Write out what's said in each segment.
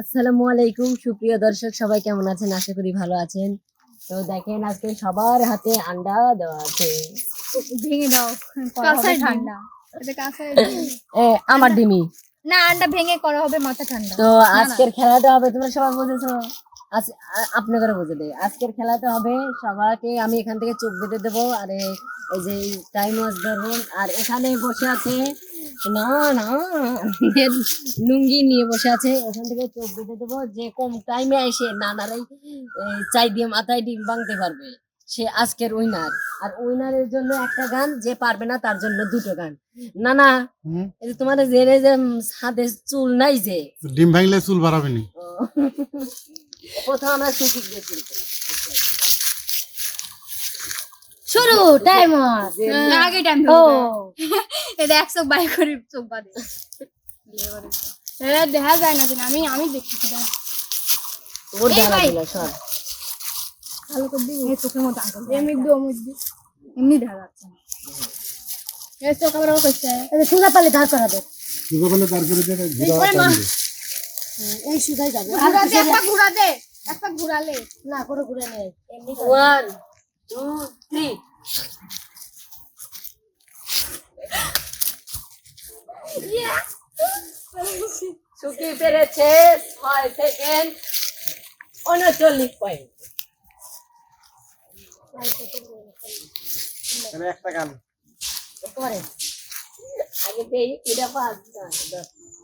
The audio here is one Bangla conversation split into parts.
আসসালামু আলাইকুম সুপ্রিয় দর্শক সবাই কেমন আছেন? আশা করি ভালো আছেন। তো দেখেন আজকে সবার হাতে আন্ডা দেওয়া আছে। ভেঙে দাও কাঁসার ঠান্ডা। এটা কাঁসার আমার ডিমি না আন্ডা ভেঙে করা হবে মাথা ঠান্ডা। তো আজকের খেলাটা হবে তোমরা সবাই বুঝেছ? আপনি করে বুঝে দেয় আজকের খেলাটা হবে সবাইকে আমি এখান থেকে চোখ বেঁধে দেবো। আর এই এই যে টাইম ওয়াজ ধরবো আর এখানে বসে আছে না না। লুঙ্গি নিয়ে বসে আছে এখান থেকে চোখ বেঁধে দেবো যে কম টাইমে এসে নানারাই এই, চাই দিয়ে মাথায় ডিম ভাঙতে পারবে। সে আজকের উইনার আর উইনারের জন্য একটা গান যে পারবে না তার জন্য দুটো গান। না না তোমার যে হাতে চুল নাই যে। ডিম ভাঙলে চুল বাড়াবে নি। ও, আমরা সুযোগ দিয়ে শুরু করি। টাইম না, আগে টাইম ও। এটা একশো বাই করে চোখ এটা দেখা যায় না আমি আমি দেখছি ওর এই দিল, সর। ভালো করে দিই চোখের মতো এমনি দিও এমনি দেখা যাচ্ছে এই চোখ আবার করছে সুজা পালে ধার করা দেখ সুযোগ হলে তার করে দিয়ে ঘুরা করে মা। টান দে। এই সুজাই যাবে। ঘুরা দে একটা ঘুরা দে একটা ঘুরালে। না করে ঘুরে নেই। এমনি One, two, three. সুকি পেরেছে ছয় সেকেন্ড উনচল্লিশ পয়েন্ট একটা গান। পরে। আগে দেই এটা পাঁচ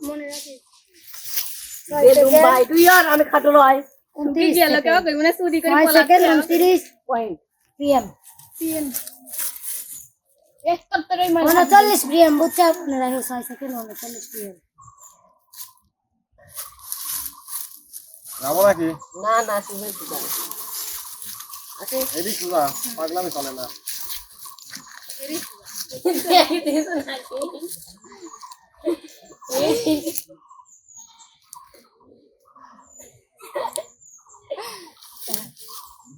মনে রাখিস। ভাই তুই আর আমি খাটো লয় উনত্রিশ মানে চুরি করে পয়েন্ট পিএম মানে উনচল্লিশ পিএম বুঝছে? রাখো ছয় সেকেন্ড উনচল্লিশ পিএম যাব নাকি? না না আছে আচ্ছা। এদিক সুজা পাগলামি চলে না।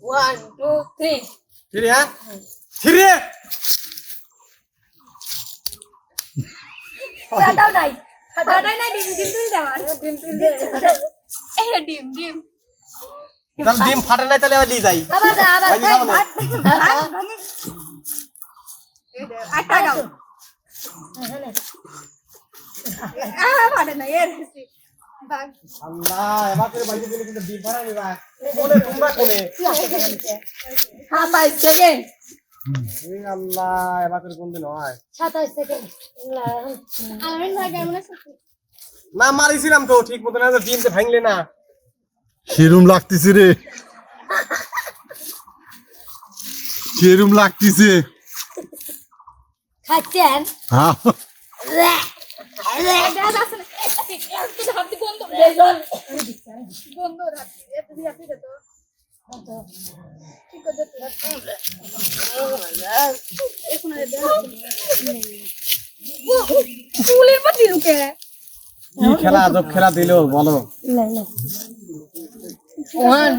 ওয়ান টু থ্রি ফিরে হ্যাঁ ফিরে দাও নাই দাও নাই না ডিম ডিম তুই দাও ডিম দে এই ডিম ডিম তাহলে ডিম ফাটে নাই তাহলে দিয়ে যাই। আবার আবার। আটা দাও আ পারে না এর আল্লাহ এবার করে বাইরে দিলে কিন্তু ডিম ফাটাই নিবা কোনে তোমরা কোনে হ্যাঁ সেকেন্ড আল্লাহ এবার করে কোন দিন হয়? সাতাশ সেকেন্ড আলামিন ভাই কেমন আছো না মারিছিলাম তো ঠিক মতো না ডিম ভাঙলে না। সেরুম লাগতেছে রে। সেরুম লাগতেছে। খাচ্ছেন? হ্যাঁ। চুলের মধ্যে লুকে কি খেলা আজব খেলা দিলো বলো। ওয়ান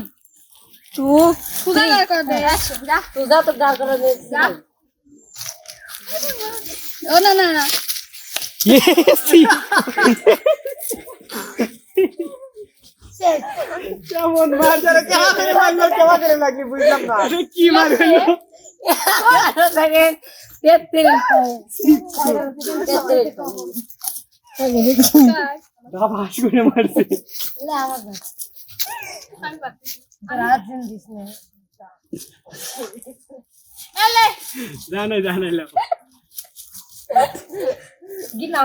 টু সুদা করে দে যা তো যা তো গাল করে দে যা ও না না না কেমন মারছে কেমন করে মারলো? কেমন করে লাগলি? বুঝলাম না। কি মারলো করে মারছে। হয়ে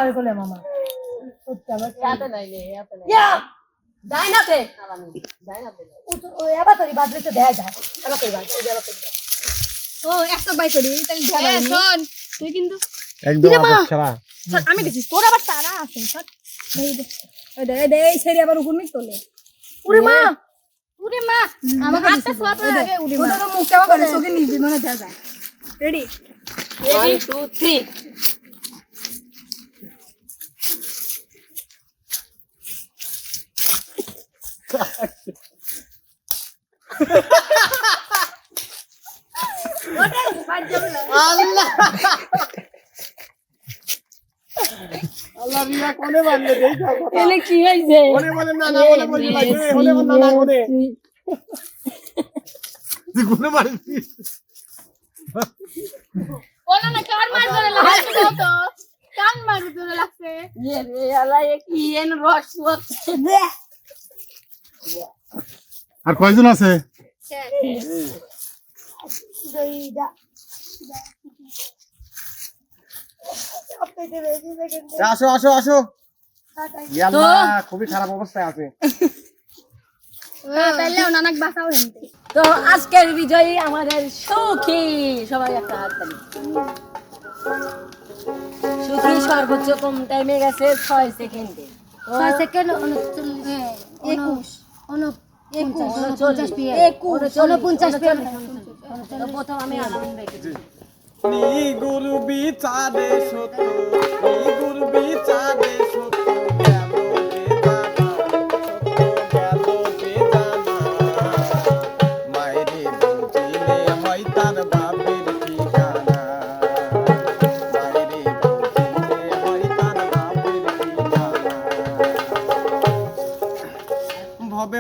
গেলে মামা। এত নাই রে এত নাই। যাই না তে যাই না তে এবার তোর বাদলে তো দেয়া যায়। এবার কই বাদ এবার কই ও একশো বাই করি তাই ধরে শোন তুই কিন্তু একদম আজব খেলা। আমি দেখছি তোর আবার তারা আছে শোন। এই দে ওই দে, দে এই ছেড়ে আবার উপর নিচ তোলে। উড়ে মা! উড়ে মা! আমার হাতটা ছোঁয়া তোর আগে উড়ে মা। তোর মুখ কেমন করে চোখে নিবি মনে যা যায়। রেডি ওয়ান টু থ্রি কি কান মার ধরে লাগছে এন রস হচ্ছে আর কয়জন আছে? আসো আসো আসো। খুবই খারাপ অবস্থায় আছে। হ্যাঁ, তো আজকের বিজয়ী আমাদের সুখী সবাই একটা হাত সুখী সর্বোচ্চ কম টাইমে গেছে ছয় সেকেন্ডে ছয় সেকেন্ড হ্যাঁ, একুশ। প্রথম আমি গুরু বিচারে সত্য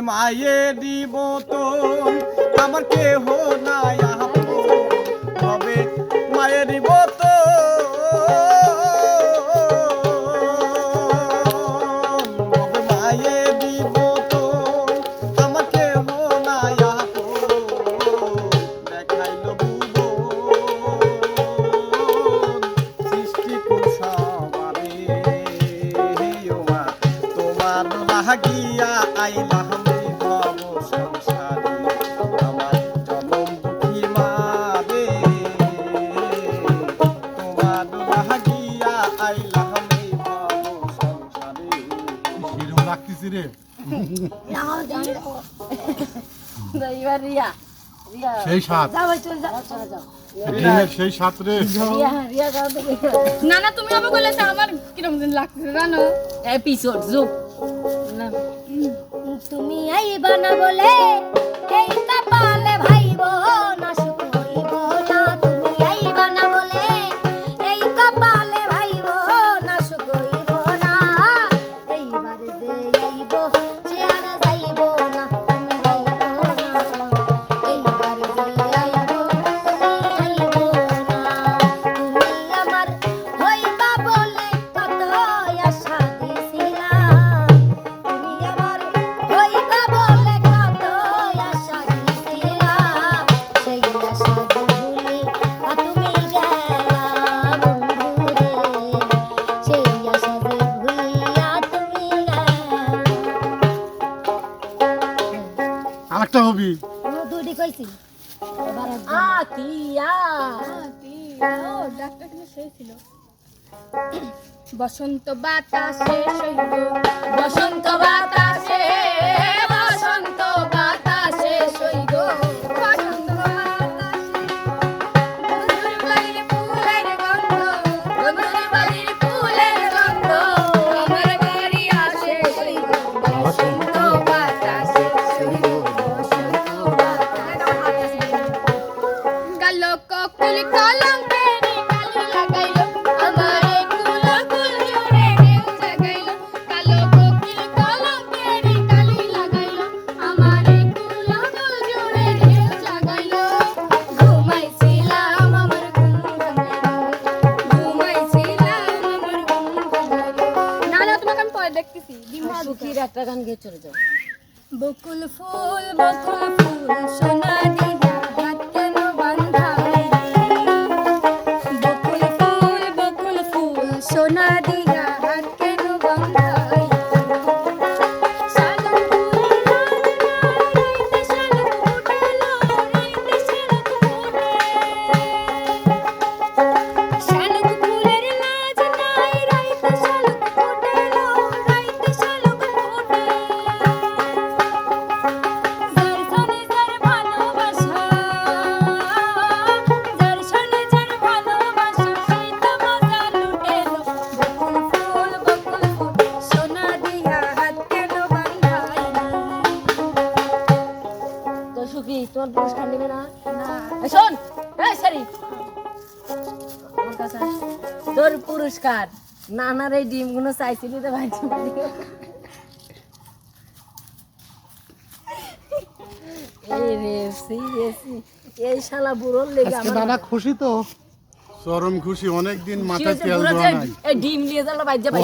তোমায় দিব তো। আমার কেহ না রে। না না তুমি আমাকে বলেছ দিন লাগছে জানো? তুমি আইবা না বলে এই কপালে ভাইবো। দি কইছি। আতিয়া আতিয়া ও ডাক্তার কিন্তু সেই ছিল বসন্ত বাতাসে বসন্ত বাতাসে বসন্ত বাতাসে ফুল বকুল ফুল সোনালি পুরস্কার নানার এই ডিমগুলো চাইছি দিতে পারছি খুশি তো? চরম খুশি অনেকদিন মাথায় তেল ডিম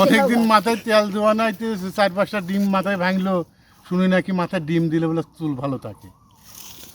অনেকদিন মাথায় তেল দেওয়া নাই চার পাঁচটা ডিম মাথায় ভাঙলো শুনি নাকি মাথায় ডিম দিলে বলে চুল ভালো থাকে।